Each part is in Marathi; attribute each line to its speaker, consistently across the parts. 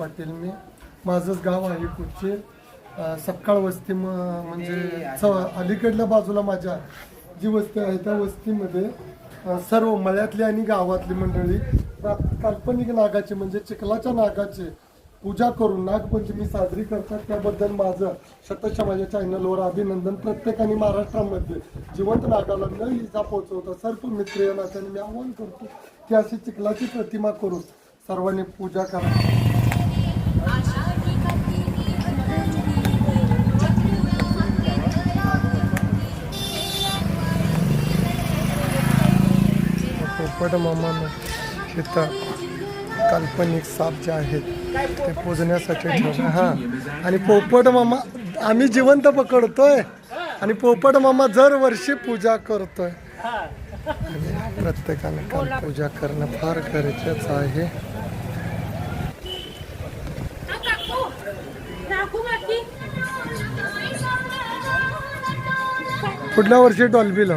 Speaker 1: पाटील मी. माझंच गाव आहे कुठचे सपकाळ वस्ती म- म्हणजे च- अलीकडल्या बाजूला माझ्या जी वस्ती आहे त्या वस्तीमध्ये सर्व मळ्यातली आणि गावातली मंडळी काल्पनिक नागाचे म्हणजे चिखलाच्या नागाचे पूजा करून नागपंचमी साजरी करतात. त्याबद्दल माझं शतशः माझ्या चॅनलवर अभिनंदन. प्रत्येकाने महाराष्ट्रामध्ये जिवंत नागाला न इजा पोहोचवता सर्व मित्र या नात्याने मी आवाहन करतो की अशी चिखलाची प्रतिमा करून सर्वांनी पूजा करा. मॅडम मामानं तिथं काल्पनिक साप जे आहेत ते पोजण्यासाठी ठेवलं. हां. आणि पोपट मामा आम्ही जिवंत पकडतोय. आणि पोपट मामा दरवर्षी पूजा करतोय. प्रत्येकाने काल पूजा करणं फार गरजेचं आहे. पुढल्या वर्षी डॉल्बीला.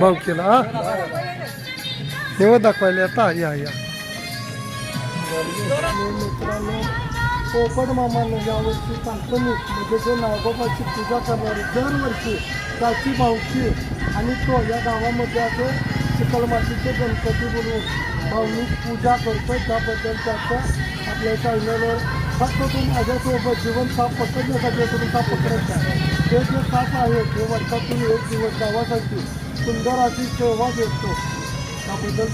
Speaker 1: भाऊ केला हा. निवड दाखवायला आता या या. मित्रांनो पोपट मामानं यावर्षी काल्पनिक म्हणजे जे नागोबाची पूजा करणारी दरवर्षी त्याची भावकी आणि तो या गावामध्ये असं चिकलमातीचे गणपती बोलवून भावनिक पूजा करतो त्याबद्दल त्याचं आपल्या चॅनलवर फक्त तुम्ही माझ्यासोबत जीवन साप पकडण्यासाठी तुम्ही साप पकडत नाही हे जे साप आहेत हे वर्षातून एक दिवस गावासाठी सुंदर अशी सेवा देतो. त्याबद्दल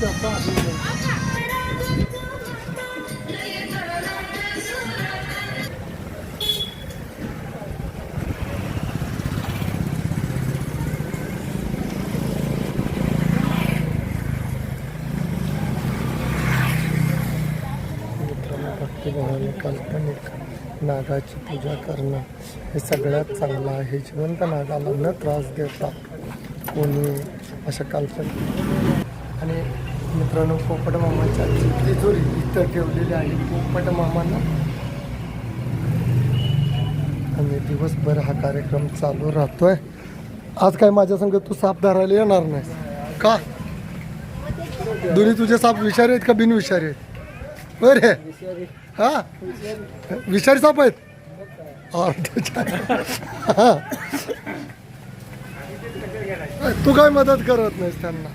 Speaker 1: अभिनंदन काल्पनिक नागाची पूजा करणं हे सगळ्यात चांगलं आहे. जिवंत नागाला न त्रास देता कोणी अशा काल्पनिक आणि मित्रांनो पोपट मामाच्या तिजोरी इथं ठेवलेली आहे. पोपट मामांना आणि दिवसभर हा कार्यक्रम चालू राहतोय. आज काय माझ्या संग तू साप धरायला येणार नाही का? दोन्ही तुझे साप विषारी आहेत का बिनविषारी आहेत? बरे हा? विषारी साप आहेत? अर्धच्या. तू काय मदत करत नाहीस त्यांना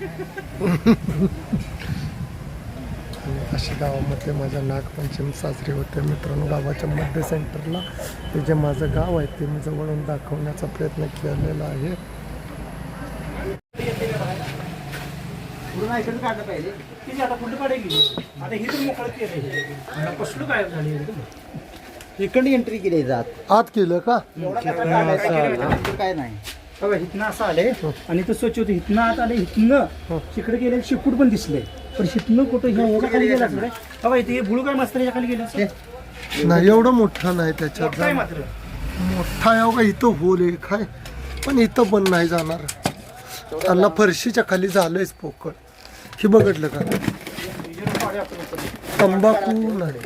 Speaker 1: अशी गावामध्ये माझ्या नागपंचमी साजरी होते मित्रांनो गावाच्या मध्य सेंटरला ते जे माझं गाव आहे ते मी जवळून दाखवण्याचा प्रयत्न केलेला आहे
Speaker 2: ही इकडे एंट्री केली जात
Speaker 1: आत केलं का
Speaker 2: काय नाही बघा हिथनं असं आले आणि ते स्वच्छ होते. हिथनं आत आले हिथनं तिकडे गेले शिपूट पण दिसले. पण हिथनं कुठं ह्या खाली गेला बघा इथे हे बुळू काय मास्तर खाली गेलं?
Speaker 1: नाही एवढं मोठा नाही त्याच्यात.
Speaker 2: मात्र.
Speaker 1: मोठा आहे का इथं होल आहे. काय पण इथं पण नाही जाणार. त्यांना फरशीच्या खाली झालंयच पोकळ. हे बघितलं का? तंबाखू नाही.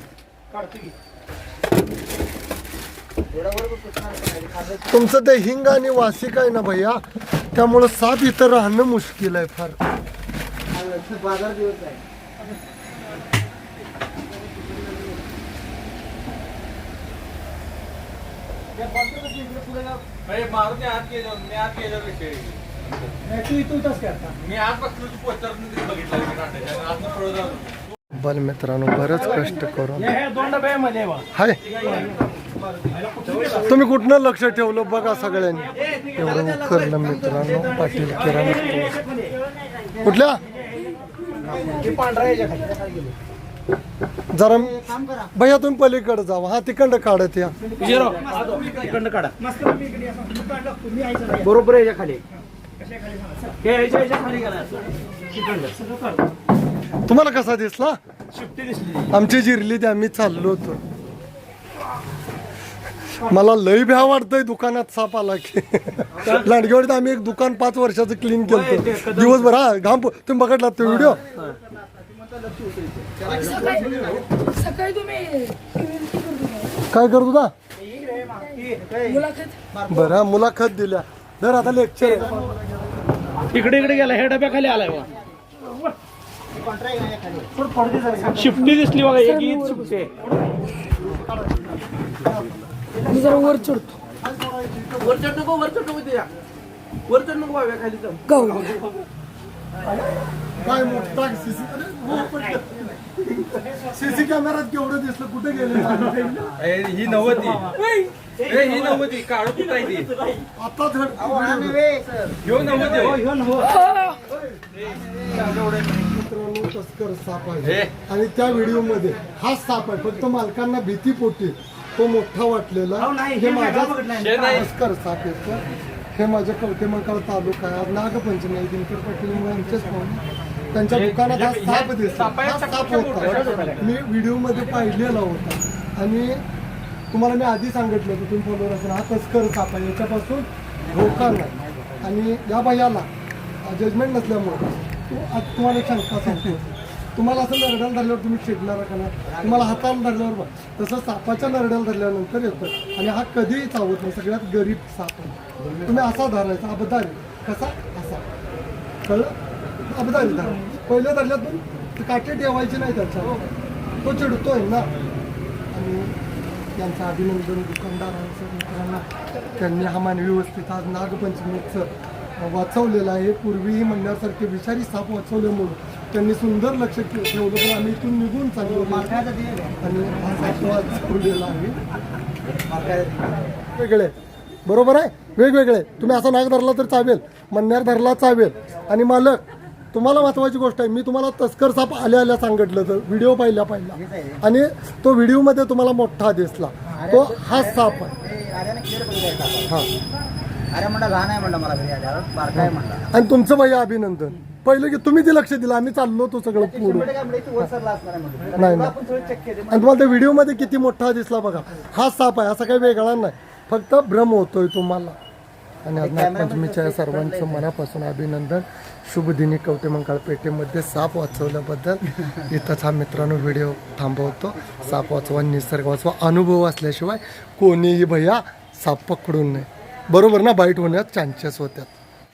Speaker 1: तुमचं ते हिंग आणि वासिक आहे ना भैया त्यामुळं साप इथं राहणं मुश्किल आहे फार.
Speaker 2: बाजार दिवस आहे
Speaker 3: अरे मारुती आत गेलो मी आत गेलो विषय
Speaker 2: नाही, तू इथं होतास का आता
Speaker 3: मी आत बसलो तू पोस्टर बघितलं की नाट्याच्या आत पुढे जाऊन
Speaker 1: बल मित्रांनो बरंच कष्ट करून.
Speaker 2: हे दोन डबे मध्ये बा.
Speaker 1: हाय. तुम्ही कुठनं लक्ष ठेवलं बघा सगळ्यांनी. एवढं उखरलं मित्रांनो पाटील किराणा. कुठल्या? जरा भैया तुम्ही पलीकडे जावा. हा तिकडं काढत या.
Speaker 2: काढा. बरोबर खाली. हे काढ.
Speaker 1: तुम्हाला कसा दिसली. आमची जिरली ते आम्ही चाललो होतो. मला लय भ्या वाटतंय दुकानात साप आला की. लांडगेवाडीत आम्ही एक दुकान पाच वर्षाचं क्लीन केलं दिवसभर हा घाम तुम्ही बघितला तो व्हिडिओ? काय करत होता?
Speaker 4: मुलाखत.
Speaker 1: बरं हा, मुलाखत दिल्या. तर आता लेक्चर
Speaker 2: इकडे इकडे गेला हे डब्याखाली आलाय शिफ्टी दिसली बघा एक ईद शिफ्टी
Speaker 4: मी जरा वर चढतो.
Speaker 5: वरचढ नको वरचढ नको द्या वरचढ नको खाली जाऊ
Speaker 1: काय मोठा सीसी सीसी कॅमेऱ्यात केवढं दिसलं कुठे गेले?
Speaker 3: ही नव्वती ए, ही नव्वती काळू कुठं आहे ती?
Speaker 1: आता धड
Speaker 3: ह्यो नव्वती
Speaker 2: हो.
Speaker 1: मित्रांनो तस्कर साप आहे.
Speaker 3: हे.
Speaker 1: आणि त्या व्हिडिओ हा साप आहे. फक्त मालकांना भीती पोटी. तो मोठा वाटलेला.
Speaker 2: अहो, नाही,
Speaker 1: हे
Speaker 2: हे
Speaker 1: माझा
Speaker 2: वेगळा बघितला
Speaker 3: हे नाही.
Speaker 1: तस्कर साप येतं हे माझ्या कवटेमंकाळ तालुका आहे. आज नागपंचमी दिनकर पाटील यांचेच पाहुणे त्यांच्या दुकानात हा साप दिसला हा साप होता. मी व्हिडिओमध्ये पाहिलेला होता. आणि तुम्हाला मी आधी सांगितलं की तुम्ही फॉलोअर असेल हा तस्कर साप आहे. याच्यापासून धोका नाही. आणि या बायाला जजमेंट नसल्यामुळे तो आज तुम्हाला एक शंका सांगतो तुम्हाला असं नरड्याला धरल्यावर तुम्ही चिडणार का नाही? तुम्हाला हाताला धरल्यावर तसं सापाच्या नरड्याला धरल्यानंतर येतं. आणि हा कधीही चावत नाही. सगळ्यात गरीब साप आहे. तुम्ही असा धरायचा. अबदारी. कसा? असा. कळलं? अबदारी धरा. पहिल्या धरल्यातून ती काठी ठेवायची नाही त्याच्या तो चिडतोय ना. आणि त्यांचं अभिनंदन दुकानदारांचं मित्रांना. त्यांनी हा मानवी वस्तीत आज नागपंचमीचं वाचवलेलं आहे. पूर्वीही म्हणण्यासारखे विषारी साप वाचवल्यामुळं त्यांनी सुंदर लक्ष ठेवलं पण आम्ही इथून निघून चाललो. आणि हा आहे वेगळे. बरोबर आहे? वेगवेगळे. तुम्ही असा नाग धरला तर चावेल मन्यार धरला चावेल आणि मालक तुम्हाला महत्वाची गोष्ट आहे. मी तुम्हाला तस्कर साप आल्या आल्या सांगितलं तर व्हिडिओ पाहिला पाहिला. आणि तो व्हिडिओमध्ये तुम्हाला मोठा दिसला. तो हा साप आहे. हा.
Speaker 6: अरे लहान म्हणलं मला
Speaker 1: आणि तुमचं भैया अभिनंदन. पहिलं की तुम्ही ते लक्ष दिलं आम्ही चाललो तो सगळं पुढं.
Speaker 6: म्हणलं
Speaker 1: नाही आणि तुम्हाला त्या व्हिडिओमध्ये किती मोठा दिसला बघा. हा साप आहे असा काही वेगळा नाही. फक्त भ्रम होतोय तुम्हाला. आणि आज नागपंचमीच्या सर्वांचं मनापासून अभिनंदन. शुभदिनी कवटेमंकाळ पेठेमध्ये साप वाचवल्याबद्दल. इथंच हा मित्रांनो व्हिडिओ थांबवतो. साप वाचवा निसर्ग वाचवा अनुभव असल्याशिवाय कोणीही भैया साप पकडून नाही बरोबर ना बाईट होण्यात चान्सेस होत्यात.